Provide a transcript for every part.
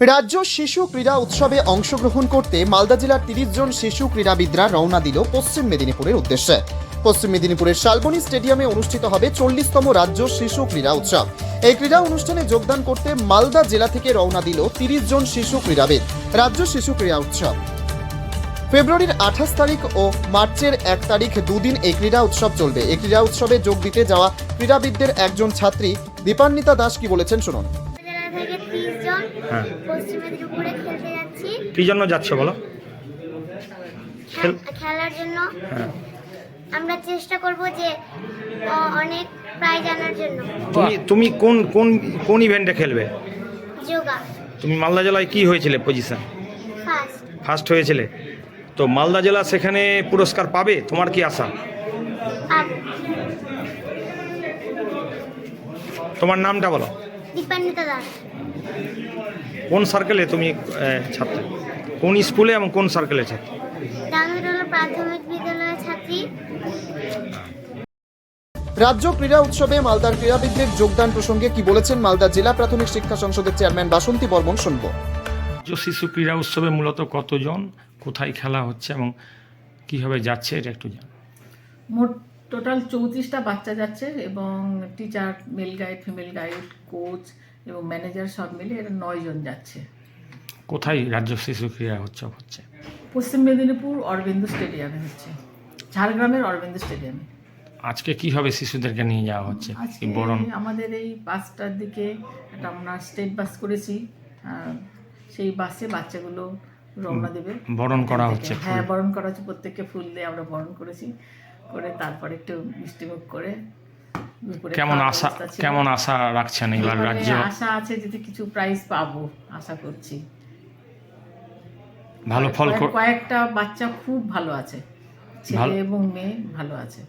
রাজ্য শিশু ক্রীড়া উৎসবে অংশগ্রহণ করতে মালদা জেলার তিরিশ জন শিশু ক্রীড়াবিদরা রওনা দিল পশ্চিম মেদিনীপুরের উদ্দেশ্যে। পশ্চিম মেদিনীপুরের শালবনী স্টেডিয়ামে অনুষ্ঠিত হবে চল্লিশতম রাজ্য শিশু ক্রীড়া উৎসব। এই ক্রীড়া অনুষ্ঠানে যোগদান করতে মালদা জেলা থেকে রওনা দিল তিরিশ জন শিশু ক্রীড়াবিদ। রাজ্য শিশু ক্রীড়া উৎসব। ফেব্রুয়ারির আঠাশ তারিখ ও মার্চের এক তারিখ দুদিন এই ক্রীড়া উৎসব চলবে। এই ক্রীড়া উৎসবে যোগ দিতে যাওয়া ক্রীড়াবিদদের একজন ছাত্রী দীপান্বিতা দাস কি বলেছেন শুনুন। হ্যাঁ। পশ্চিম মেদিনীপুরে খেলতে যাচ্ছি। কি জন্য যাচ্ছ বলো? খেলার জন্য। হ্যাঁ। আমরা চেষ্টা করব যে অনেক প্রাইজ আনার জন্য। তুমি তুমি কোন কোন কোন ইভেন্টে খেলবে? যোগা। তুমি মালদা জেলায় কি হয়েছিলে পজিশন ফার্স্ট ফার্স্ট হয়েছিলে। তো মালদা জেলা সেখানে পুরস্কার পাবে? তোমার কি আশা? তোমার নামটা বলো। দীপান্বিতা দাস। কোন সার্কেলে তুমি ছাত্র? কোন স্কুলে এবং কোন সার্কেলে ছাত্র? প্রাথমিক বিদ্যালয়ের ছাত্রী। রাজ্য ক্রীড়া উৎসবে মালদার ক্রীড়াবিদদের যোগদান প্রসঙ্গে কি বলেছেন মালদা জেলা প্রাথমিক শিক্ষা সংসদের চেয়ারম্যান বাসন্তী বর্মন শুনব। রাজ্য শিশু ক্রীড়া উৎসবে মূলত কতজন কোথায় খেলা হচ্ছে এবং কীভাবে যাচ্ছে এটা একটু জান। মোট টোটাল চৌত্রিশটা বাচ্চা যাচ্ছে এবং teacher male guide female guide coach এবং ম্যানেজার সব মিলে এরা নয় জন যাচ্ছে। কোথায় রাজ্য শিশু ক্রীড়া উৎসব হচ্ছে? পশ্চিম মেদিনীপুর অরবিন্দ স্টেডিয়ামে হচ্ছে। ঝাড়গ্রামের অরবিন্দ স্টেডিয়ামে। আজকে কীভাবে শিশুদেরকে নিয়ে যাওয়া হচ্ছে? বরণ? আমাদের এই পাঁচটার দিকে একটা আমরা স্টেট বাস করেছি। সেই বাসে বাচ্চাগুলো রওনা দেবে। বরণ করা হচ্ছে হ্যাঁ বরণ করা হচ্ছে। প্রত্যেককে ফুল দিয়ে আমরা বরণ করেছি। করে তারপরে একটু মিষ্টিমুখ করে কেমন আশা কেমন আশা রাখছেন এবার রাজ্য? আশা আছে যদি কিছু প্রাইজ পাবো আশা করছি। ভালো ফল কয়েকটা বাচ্চা খুব ভালো আছে ছেলে এবং মেয়ে ভালো আছে।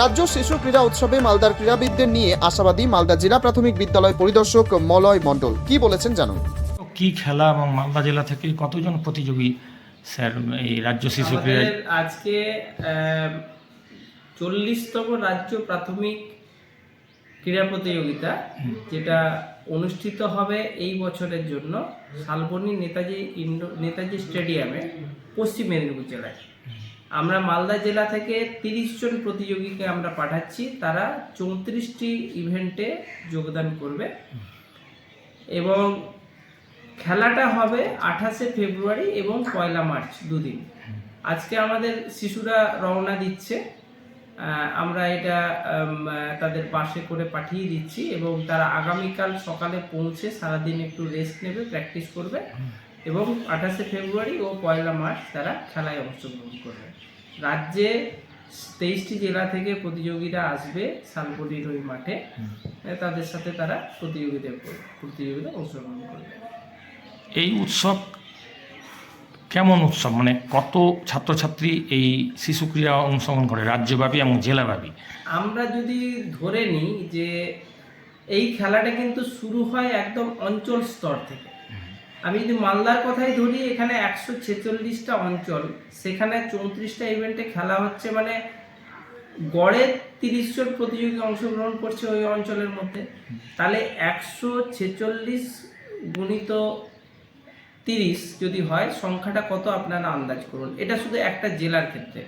রাজ্য শিশু ক্রীড়া উৎসবে মালদার ক্রীড়াবিদদের নিয়ে আশাবাদী মালদা জেলা প্রাথমিক বিদ্যালয় পরিদর্শক মলয় মণ্ডল। কি বলেছেন জানুন? কি খেলা এবং মালদা জেলা থেকে কতজন প্রতিযোগী স্যার এই রাজ্য শিশু ক্রীড়া আজকে চল্লিশতম রাজ্য প্রাথমিক ক্রীড়া প্রতিযোগিতা যেটা অনুষ্ঠিত হবে এই বছরের জন্য শালবনী নেতাজি ইন্ডো নেতাজি স্টেডিয়ামে পশ্চিম মেদিনীপুর জেলায়। আমরা মালদা জেলা থেকে তিরিশ জন প্রতিযোগীকে আমরা পাঠাচ্ছি তারা চৌত্রিশটি ইভেন্টে যোগদান করবে। এবং খেলাটা হবে আঠাশে ফেব্রুয়ারি এবং পয়লা মার্চ দুদিন। আজকে আমাদের শিশুরা রওনা দিচ্ছে। আমরা এটা তাদের বাসে করে পাঠিয়ে দিচ্ছি এবং তারা আগামীকাল সকালে পৌঁছে সারাদিন একটু রেস্ট নেবে প্র্যাকটিস করবে এবং আঠাশে ফেব্রুয়ারি ও পয়লা মার্চ তারা খেলায় অংশগ্রহণ করবে। রাজ্যে তেইশটি জেলা থেকে প্রতিযোগীরা আসবে শালবনির ওই মাঠে। তাদের সাথে তারা প্রতিযোগিতা করবে প্রতিযোগিতা অংশগ্রহণ করবে। এই উৎসব কেমন উৎসব? মানে কত ছাত্রছাত্রী এই শিশু ক্রীড়া অংশগ্রহণ করে রাজ্যব্যাপী এবং জেলাব্যাপী? আমরা যদি ধরে নিই যে এই খেলাটা কিন্তু শুরু হয় একদম অঞ্চল স্তর থেকে। আমি যদি মালদার কথাই ধরি এখানে একশো ছেচল্লিশটা অঞ্চল সেখানে চৌত্রিশটা ইভেন্টে খেলা হচ্ছে মানে গড়ে তিরিশ জন প্রতিযোগী অংশগ্রহণ করছে ওই অঞ্চলের মধ্যে। তাহলে একশো ছেচল্লিশ গুণিত তিরিশ যদি হয় সংখ্যাটা কত আপনারা আন্দাজ করুন। এটা শুধু একটা জেলার ক্ষেত্রে।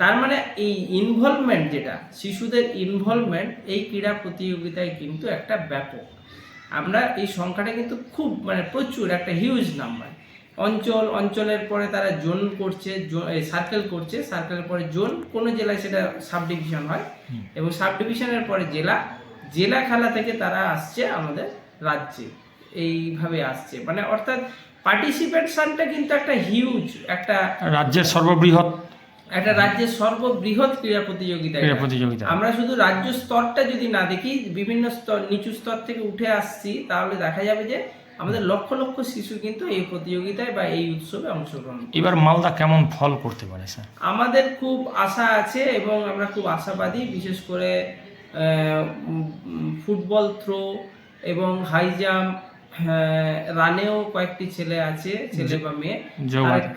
তার মানে এই ইনভলভমেন্ট যেটা শিশুদের ইনভলভমেন্ট এই ক্রীড়া প্রতিযোগিতায় কিন্তু একটা ব্যাপক। আমরা এই সংখ্যাটা কিন্তু খুব মানে প্রচুর একটা হিউজ নাম্বার অঞ্চল অঞ্চলের পরে তারা জোন করছে সার্কেল করছে সার্কেলের পরে জোন কোনো জেলায় সেটা সাব ডিভিশন হয় এবং সাব ডিভিশনের পরে জেলা জেলা খেলা থেকে তারা আসছে আমাদের রাজ্যে। এইভাবে আসছে। মানে অর্থাৎ পার্টিসিপেশনটা কিন্তু একটা হিউজ একটা রাজ্যের সর্ববৃহৎ একটা রাজ্যের সর্ববৃহৎ ক্রীড়া প্রতিযোগিতা ক্রীড়া প্রতিযোগিতা। আমরা শুধু রাজ্য স্তরটা যদি না দেখি বিভিন্ন স্তর নিচু স্তর থেকে উঠে আসছি তাহলে দেখা যাবে যে আমাদের লক্ষ লক্ষ শিশু কিন্তু এই প্রতিযোগিতায় বা এই উৎসবে অংশগ্রহণ এবার মালদা কেমন ফল করতে পারে স্যার? আমাদের খুব আশা আছে এবং আমরা খুব আশাবাদী বিশেষ করে ফুটবল থ্রো এবং হাই জাম্প রানেও কয়েকটি ছেলে আছে ছেলে বা মেয়ে।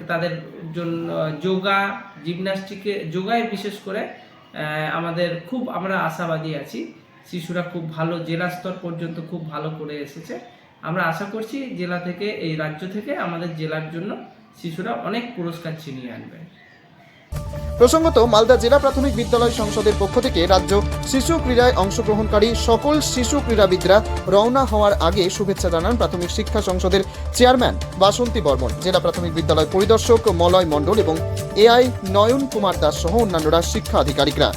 তাদের জন্য যোগা জিমনাস্টিকে যোগায় বিশেষ করে আহ, আমাদের খুব আমরা আশাবাদী আছি। শিশুরা খুব ভালো জেলা স্তর পর্যন্ত খুব ভালো করে এসেছে। আমরা আশা করছি জেলা থেকে এই রাজ্য থেকে আমাদের জেলার জন্য শিশুরা অনেক পুরস্কার ছিনিয়ে আনবে। প্রসঙ্গত, মালদা জেলা প্রাথমিক বিদ্যালয় সংসদের পক্ষ থেকে রাজ্য শিশু ক্রীড়ায় অংশগ্রহণকারী সকল শিশু ক্রীড়াবিদরা রওনা হওয়ার আগে শুভেচ্ছা জানান প্রাথমিক শিক্ষা সংসদের চেয়ারম্যান বাসন্তী বর্মন। জেলা প্রাথমিক বিদ্যালয় পরিদর্শক মলয় মণ্ডল এবং এআই নয়ন কুমার দাস সহ অন্যান্যরা শিক্ষা আধিকারিকরা।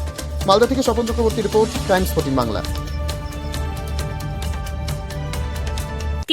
মালদা থেকে Swapan Chakraborty report Times fourteen Bangla.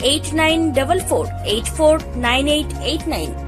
8944 849889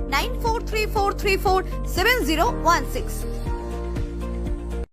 9434347016.